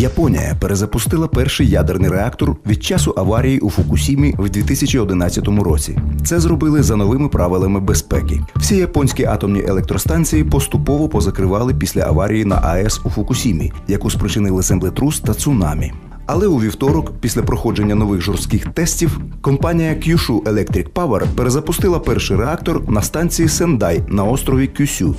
Японія перезапустила перший ядерний реактор від часу аварії у Фукусімі в 2011 році. Це зробили за новими правилами безпеки. Всі японські атомні електростанції поступово позакривали після аварії на АЕС у Фукусімі, яку спричинили землетрус та цунамі. Але у вівторок, після проходження нових жорстких тестів, компанія Kyushu Electric Power перезапустила перший реактор на станції Сендай на острові Кюсю.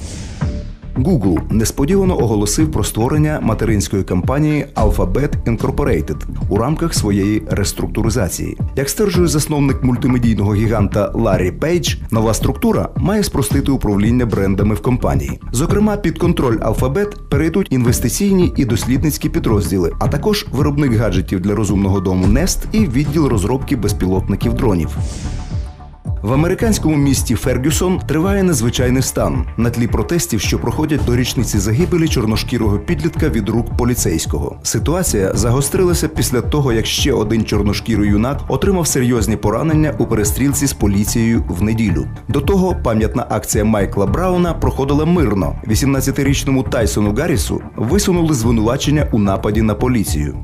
Google несподівано оголосив про створення материнської компанії Alphabet Incorporated у рамках своєї реструктуризації. Як стверджує засновник мультимедійного гіганта Ларрі Пейдж, нова структура має спростити управління брендами в компанії. Зокрема, під контроль Alphabet перейдуть інвестиційні і дослідницькі підрозділи, а також виробник гаджетів для розумного дому Nest і відділ розробки безпілотників дронів. В американському місті Фергюсон триває незвичайний стан на тлі протестів, що проходять до річниці загибелі чорношкірого підлітка від рук поліцейського. Ситуація загострилася після того, як ще один чорношкірий юнак отримав серйозні поранення у перестрілці з поліцією в неділю. До того пам'ятна акція Майкла Брауна проходила мирно. 18-річному Тайсону Гаррісу висунули звинувачення у нападі на поліцію.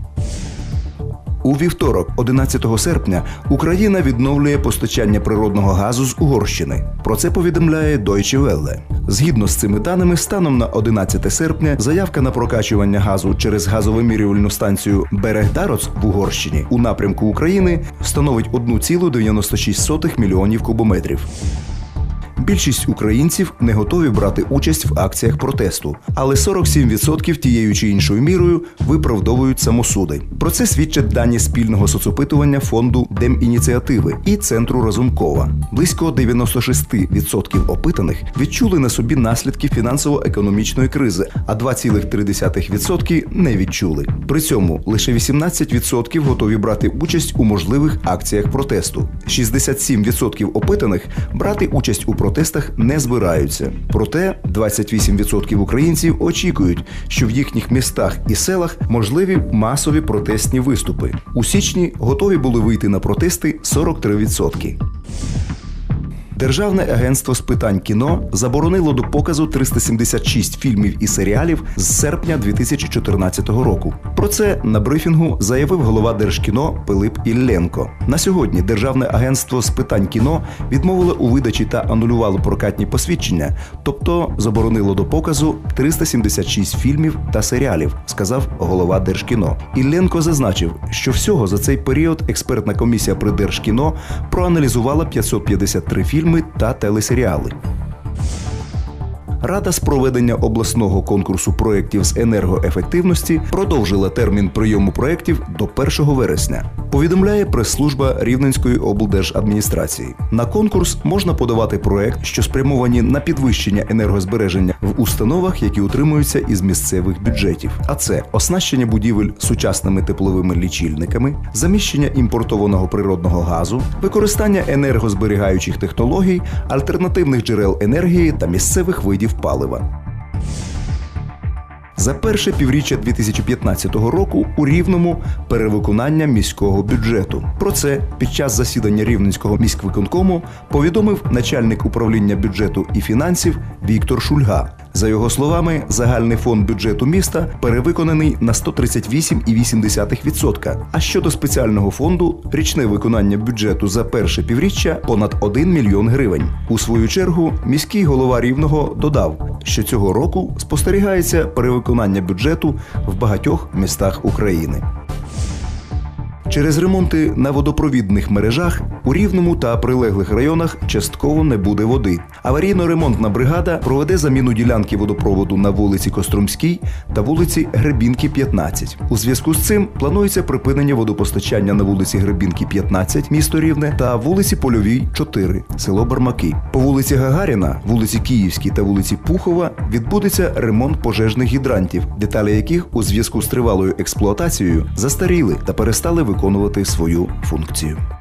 У вівторок, 11 серпня, Україна відновлює постачання природного газу з Угорщини. Про це повідомляє Deutsche Welle. Згідно з цими даними, станом на 11 серпня заявка на прокачування газу через газовимірювальну станцію Берегдароц в Угорщині у напрямку України становить 1,96 мільйонів кубометрів. Більшість українців не готові брати участь в акціях протесту, але 47% тією чи іншою мірою виправдовують самосуди. Про це свідчать дані спільного соцопитування фонду Демініціативи і центру Разумкова. Близько 96% опитаних відчули на собі наслідки фінансово-економічної кризи, а 2,3% не відчули. При цьому лише 18% готові брати участь у можливих акціях протесту. 67% опитаних брати участь у протестах не збираються. Проте 28% українців очікують, що в їхніх містах і селах можливі масові протестні виступи. У січні готові були вийти на протести 43%. Державне агентство з питань кіно заборонило до показу 376 фільмів і серіалів з серпня 2014 року. Про це на брифінгу заявив голова Держкіно Пилип Ілленко. На сьогодні Державне агентство з питань кіно відмовило у видачі та анулювало прокатні посвідчення, тобто заборонило до показу 376 фільмів та серіалів, сказав голова Держкіно. Ілленко зазначив, що всього за цей період експертна комісія при Держкіно проаналізувала 553 фільми та телесеріали. Рада з проведення обласного конкурсу проєктів з енергоефективності продовжила термін прийому проєктів до 1 вересня. Повідомляє прес-служба Рівненської облдержадміністрації. На конкурс можна подавати проєкт, що спрямовані на підвищення енергозбереження в установах, які утримуються із місцевих бюджетів. А це оснащення будівель сучасними тепловими лічильниками, заміщення імпортованого природного газу, використання енергозберігаючих технологій, альтернативних джерел енергії та місцевих видів палива. За перше півріччя 2015 року у Рівному перевиконання міського бюджету. Про це під час засідання Рівненського міськвиконкому повідомив начальник управління бюджету і фінансів Віктор Шульга. За його словами, загальний фонд бюджету міста перевиконаний на 138,8%. А щодо спеціального фонду, річне виконання бюджету за перше півріччя понад 1 мільйон гривень. У свою чергу міський голова рівного додав, що цього року спостерігається перевиконання бюджету в багатьох містах України. Через ремонти на водопровідних мережах у Рівному та прилеглих районах частково не буде води. Аварійно-ремонтна бригада проведе заміну ділянки водопроводу на вулиці Костромській та вулиці Гребінки, 15. У зв'язку з цим планується припинення водопостачання на вулиці Гребінки, 15, місто Рівне, та вулиці Польовій, 4, село Бармаки. По вулиці Гагаріна, вулиці Київській та вулиці Пухова відбудеться ремонт пожежних гідрантів, деталі яких у зв'язку з тривалою експлуатацією застаріли та перестали виконувати свою функцію.